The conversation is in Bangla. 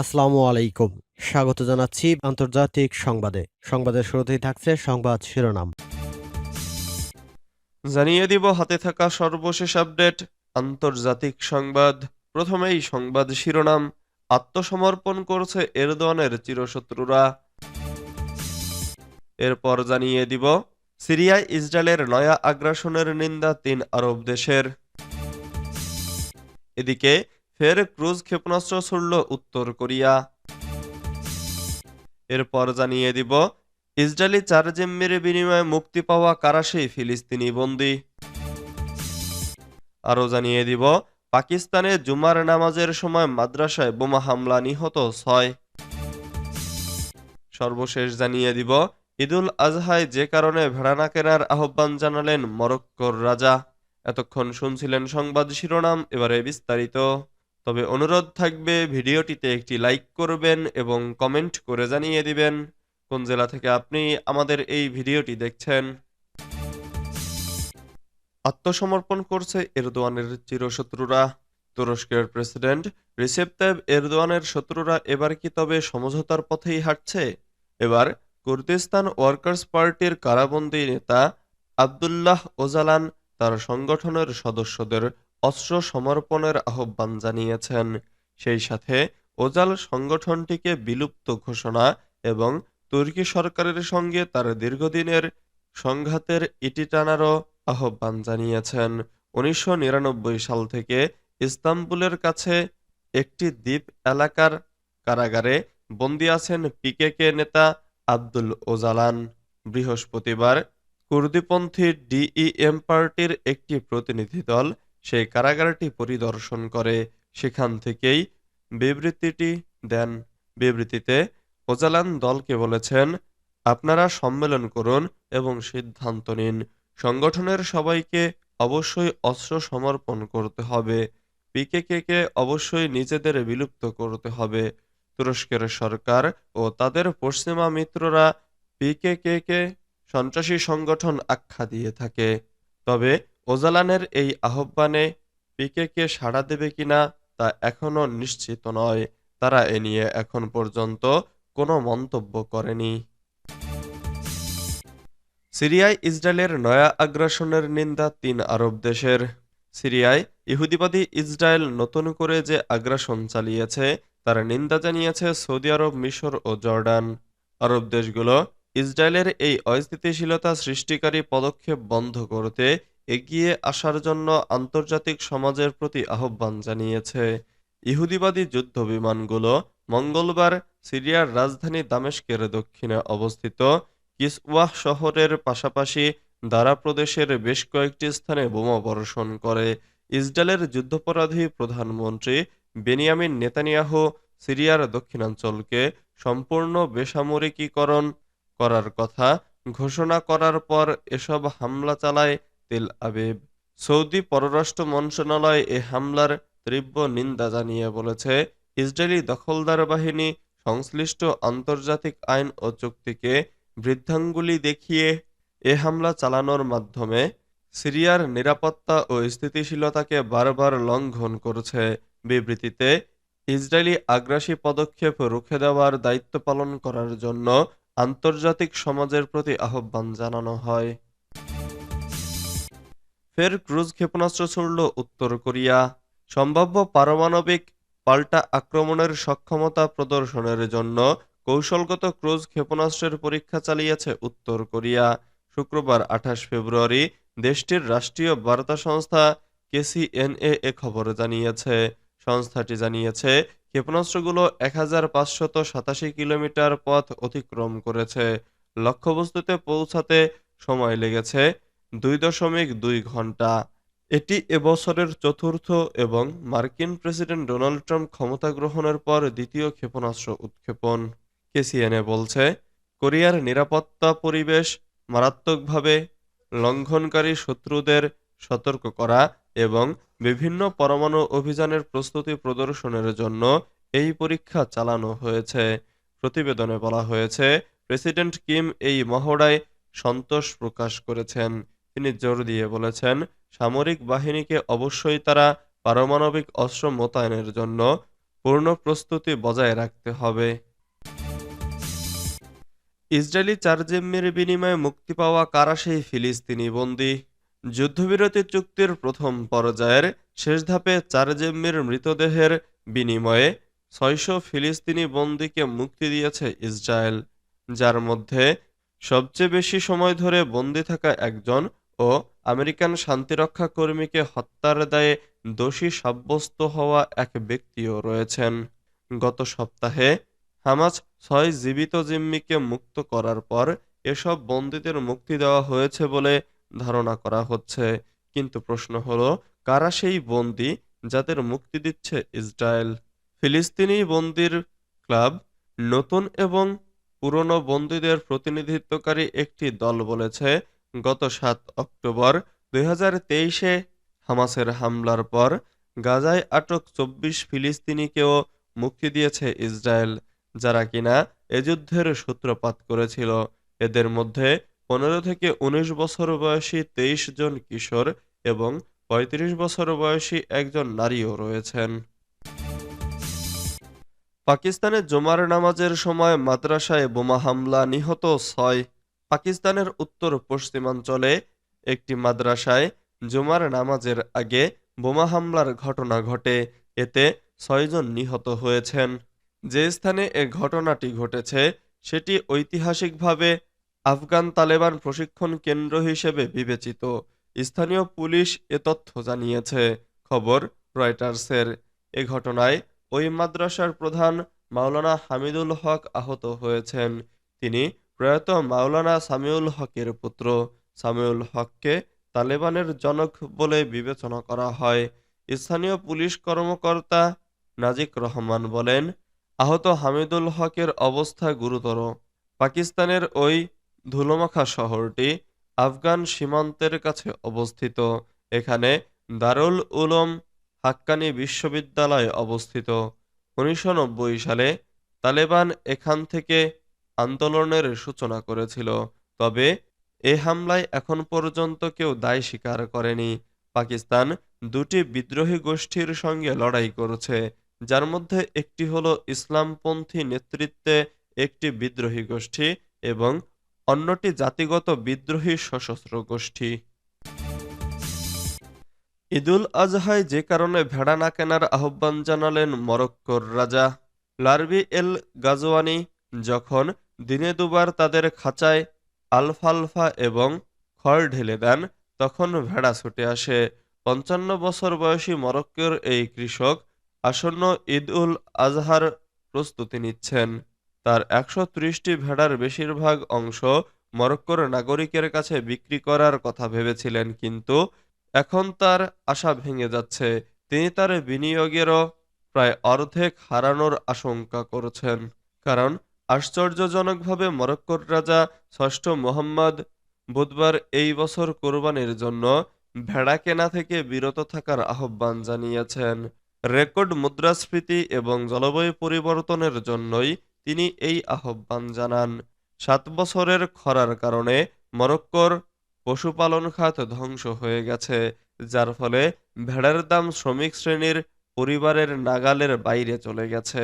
আসসালামু আলাইকুম। স্বাগত জানাচ্ছি আন্তর্জাতিক সংবাদে। সংবাদের শুরুতেই থাকছে সংবাদ শিরোনাম। জানিয়ে দিব, হাতে থাকা সর্বশেষ আপডেট, আন্তর্জাতিক সংবাদ। প্রথমেই সংবাদ শিরোনাম, আত্মসমর্পণ করছে এরদোয়ানের চিরশত্রুরা। এরপর জানিয়ে দিব, সিরিয়ায় ইসরায়েলের নয়া আগ্রাসনের নিন্দা তিন আরব দেশের। এদিকে ফের ক্রুজ ক্ষেপণাস্ত্র ছুড়ল উত্তর কোরিয়া। এরপর জানিয়ে দিব, ইসরায়েলি চার জিম্মির বিনিময়ে মুক্তি পাওয়া কারাশি ফিলিস্তিনি বন্দী? আরও জানিয়ে দিব, পাকিস্তানে জুমার নামাজের সময় মাদ্রাসায় বোমা হামলা নিহত ছয়। সর্বশেষ জানিয়ে দিব, ঈদুল আজহায় যে কারণে ভেড়া না কেনার আহ্বান জানালেন মরক্কোর রাজা। এতক্ষণ শুনছিলেন সংবাদ শিরোনাম, এবারে বিস্তারিত। তবে অনুরোধ থাকবে ভিডিওটিতে একটি লাইক করবেন এবং কমেন্ট করে জানিয়ে দিবেন কোন জেলা থেকে আপনি আমাদের এই ভিডিওটি দেখছেন। আত্মসমর্পণ করছে এরদোয়ানের চিরশত্রুরা। তুরস্কের প্রেসিডেন্ট রিসেপ তাইব এরদোয়ানের শত্রুরা এবার কি তবে সমঝোতার পথেই হাঁটছে? এবার কুর্দিস্তান ওয়ার্কার্স পার্টির কারাবন্দী নেতা আবদুল্লাহ ওজালান তার সংগঠনের সদস্যদের অস্ত্র সমর্পণের আহ্বান জানিয়েছেন। সেই সাথে ওজাল সংগঠনটিকে বিলুপ্ত ঘোষণা এবং তুর্কি সরকারের সঙ্গে তার দীর্ঘদিনের সংঘাতের ইটি টানারও আহ্বান জানিয়েছেন। উনিশশো নিরানব্বই সাল থেকে ইস্তাম্বুলের কাছে একটি দ্বীপ এলাকার কারাগারে বন্দী আছেন পিকেকে নেতা আব্দুল ওজালান। বৃহস্পতিবার কুর্দিপন্থী ডিইএম পার্টির একটি প্রতিনিধি দল সেই কারাগারটি পরিদর্শন করে, সেখান থেকেই বিবৃতিটি দেন। বিবৃতিতে ওজালান দলকে বলেছেন, আপনারা সম্মেলন করুন এবং সিদ্ধান্ত নিন। সংগঠনের সবাইকে অবশ্যই অস্ত্র সমর্পণ করতে হবে। পিকেকে অবশ্যই নিজেদের বিলুপ্ত করতে হবে। তুরস্কের সরকার ও তাদের পশ্চিমা মিত্ররা পিকেকে সন্ত্রাসী সংগঠন আখ্যা দিয়ে থাকে। তবে ওজালানের এই আহ্বানে পিকেকে সাড়া দেবে কিনা তা এখনও নিশ্চিত নয়। তারা এ নিয়ে এখন পর্যন্ত কোনো মন্তব্য করেনি। সিরিয়ায় ইসরায়েলের নয়া আগ্রাসনের নিন্দা তিন আরব দেশের। সিরিয়ায় ইহুদিবাদী ইসরায়েল নতুন করে যে আগ্রাসন চালিয়েছে, তার নিন্দা জানিয়েছে সৌদি আরব, মিশর ও জর্ডান। আরব দেশগুলো ইসরায়েলের এই অস্থিতিশীলতা সৃষ্টিকারী পদক্ষেপ বন্ধ করতে এগিয়ে আসার জন্য আন্তর্জাতিক সমাজের প্রতি আহ্বান জানিয়েছে। ইহুদিবাদী যুদ্ধ বিমানগুলো মঙ্গলবার সিরিয়ার রাজধানী দামেস্কের দক্ষিণে অবস্থিত কিসওয়াহ শহরের পাশাপাশি দারা প্রদেশের বেশ কয়েকটি স্থানে বোমা বর্ষণ করে। ইসরায়েলের যুদ্ধাপরাধী প্রধানমন্ত্রী বেনিয়ামিন নেতানিয়াহু সিরিয়ার দক্ষিণাঞ্চলকে সম্পূর্ণ বেসামরিকীকরণ করার কথা ঘোষণা করার পর এসব হামলা চালায় তেল আবিব। সৌদি পররাষ্ট্র মন্ত্রণালয় এ হামলার তীব্র নিন্দা জানিয়ে বলেছে, ইসরায়েলি দখলদার বাহিনী সংশ্লিষ্ট আন্তর্জাতিক আইন ও চুক্তিকে বৃদ্ধাঙ্গুলি দেখিয়ে এ হামলা চালানোর মাধ্যমে সিরিয়ার নিরাপত্তা ও স্থিতিশীলতাকে বারবার লঙ্ঘন করছে। বিবৃতিতে, ইসরায়েলি আগ্রাসী পদক্ষেপ রুখে দেওয়ার দায়িত্ব পালন করার জন্য আন্তর্জাতিক সমাজের প্রতি আহ্বান জানানো হয়। ফের ক্রুজ ক্ষেপণাস্ত্র ছুড়ল উত্তর কোরিয়া। সম্ভাব্য পারমাণবিক পাল্টা আক্রমণের সক্ষমতা প্রদর্শনের জন্য কৌশলগত ক্রুজ ক্ষেপণাস্ত্রের পরীক্ষা চালিয়েছে উত্তর কোরিয়া। শুক্রবার আঠাশ ফেব্রুয়ারি দেশটির রাষ্ট্রীয় বার্তা সংস্থা কেসিএনএ এ খবর জানিয়েছে। সংস্থাটি জানিয়েছে, ক্ষেপণাস্ত্রগুলো এক হাজার পাঁচশত সাতাশি কিলোমিটার পথ অতিক্রম করেছে। লক্ষ্যবস্তুতে পৌঁছাতে সময় লেগেছে দুই দশমিক দুই ঘণ্টা। এটি এবছরের চতুর্থ এবং মার্কিন প্রেসিডেন্ট ডোনাল্ড ট্রাম্প ক্ষমতা গ্রহণের পর দ্বিতীয় ক্ষেপণাস্ত্র উৎক্ষেপণ। কেসিএনএ বলছে, কোরিয়ার নিরাপত্তা পরিবেশ মারাত্মকভাবে লঙ্ঘনকারী শত্রুদের সতর্ক করা এবং বিভিন্ন পরমাণু অভিযানের প্রস্তুতি প্রদর্শনের জন্য এই পরীক্ষা চালানো হয়েছে। প্রতিবেদনে বলা হয়েছে, প্রেসিডেন্ট কিম এই মহড়ায় সন্তোষ প্রকাশ করেছেন। তিনি জোর দিয়ে বলেছেন, সামরিক বাহিনীকে অবশ্যই তারা পারমাণবিক অস্ত্র মোতায়েনের জন্য পূর্ণ প্রস্তুতি বজায় রাখতে হবে। ইসরায়েলি চার জিম্মির বিনিময়ে মুক্তি পাওয়া কারা সেই ফিলিস্তিনি বন্দী? যুদ্ধবিরতি চুক্তির প্রথম পর্যায়ের শেষ ধাপে চার জিম্মির মৃতদেহের বিনিময়ে ছয়শো ফিলিস্তিনি বন্দীকে মুক্তি দিয়েছে ইসরায়েল, যার মধ্যে সবচেয়ে বেশি সময় ধরে বন্দী থাকা একজন ও আমেরিকান শান্তিরক্ষা কর্মীকে হত্যার দায়ে দোষী সাব্যস্ত হওয়া এক ব্যক্তিও রয়েছেন। গত সপ্তাহে হামাস ছয় জীবিত জিম্মিকে মুক্ত করার পর এসব বন্দীদের মুক্তি দেওয়া হয়েছে বলে ধারণা করা হচ্ছে। কিন্তু প্রশ্ন হলো, কারা সেই বন্দী যাদের মুক্তি দিচ্ছে ইসরায়েল? ফিলিস্তিনি বন্দির ক্লাব নতুন এবং পুরনো বন্দীদের প্রতিনিধিত্বকারী একটি দল বলেছে গত সাত অক্টোবর দুই তেইশে হামাসের হামলার পর গাজায় আটক চব্বিশ ফিলিস্তিনিকেও মুক্তি দিয়েছে ইসরায়েল, যারা কিনা এ যুদ্ধের সূত্রপাত করেছিল। এদের মধ্যে পনেরো থেকে উনিশ বছর বয়সী তেইশ জন কিশোর এবং পঁয়ত্রিশ বছর বয়সী একজন নারীও রয়েছেন। পাকিস্তানে জুমার নামাজের সময় মাদ্রাসায় বোমা হামলা নিহত ছয় পাকিস্তানের উত্তর পশ্চিমাঞ্চলে একটি মাদ্রাসায় জুমার নামাজের আগে বোমা হামলার ঘটনা ঘটে। এতে ছয়জন নিহত হয়েছেন। যে স্থানে এ ঘটনাটি ঘটেছে, সেটি ঐতিহাসিকভাবে আফগান তালেবান প্রশিক্ষণ কেন্দ্র হিসেবে বিবেচিত। স্থানীয় পুলিশ এ তথ্য জানিয়েছে। খবর রয়টার্সের। এ ঘটনায় ওই মাদ্রাসার প্রধান মাওলানা হামিদুল হক আহত হয়েছেন। তিনি প্রয়াত মাওলানা সামিউল হকের পুত্র সামিউল হককে তালেবানের জনক বলে বিবেচনা করা হয়। স্থানীয় পুলিশ কর্মকর্তা নাজিক রহমান বলেন, আহত হামিদুল হকের অবস্থা গুরুতর। পাকিস্তানের ওই ধুলোমাখা শহরটি আফগান সীমান্তের কাছে অবস্থিত। এখানে দারুল উলম হাক্কানি বিশ্ববিদ্যালয় অবস্থিত। উনিশশো নব্বই সালে তালেবান এখান থেকে আন্দোলনের সূচনা করেছিল, তবে এ হামলায় এখন পর্যন্ত কেউ দায় স্বীকার করেনি। পাকিস্তান দুটি বিদ্রোহী গোষ্ঠীর সঙ্গে লড়াই করছে, যার মধ্যে একটি হলো ইসলামপন্থী নেতৃত্বে একটি বিদ্রোহী গোষ্ঠী এবং অন্যটি জাতিগত বিদ্রোহী সশস্ত্র গোষ্ঠী। ঈদুল আজহায় যে কারণে ভেড়া না কেনার আহ্বান জানালেন মরক্কোর রাজা। লারবি এল গাজওয়ানি যখন দিনে দুবার তাদের খাঁচায় আলফালফা এবং খড় ঢেলে দেন, তখন ভেড়া ছুটে আসে। পঞ্চান্ন বছর বয়সী মরক্কোর এই কৃষক আসন্ন ঈদ উল আজহার প্রস্তুতি নিচ্ছেন। তার একশো ত্রিশটি ভেড়ার বেশিরভাগ অংশ মরক্কোর নাগরিকের কাছে বিক্রি করার কথা ভেবেছিলেন, কিন্তু এখন তার আশা ভেঙে যাচ্ছে। তিনি তার বিনিয়োগেরও প্রায় অর্ধেক হারানোর আশঙ্কা করছেন, কারণ আশ্চর্যজনকভাবে মরক্কোর রাজা ষষ্ঠ মোহাম্মদ বুধবার এই বছর কোরবানির জন্য ভেড়া কেনা থেকে বিরত থাকার আহ্বান জানিয়েছেন। রেকর্ড মুদ্রাস্ফীতি এবং জলবায়ু পরিবর্তনের জন্যই তিনি এই আহ্বান জানান। সাত বছরের খরার কারণে মরক্কোর পশুপালন খাত ধ্বংস হয়ে গেছে, যার ফলে ভেড়ার দাম শ্রমিক শ্রেণির পরিবারের নাগালের বাইরে চলে গেছে।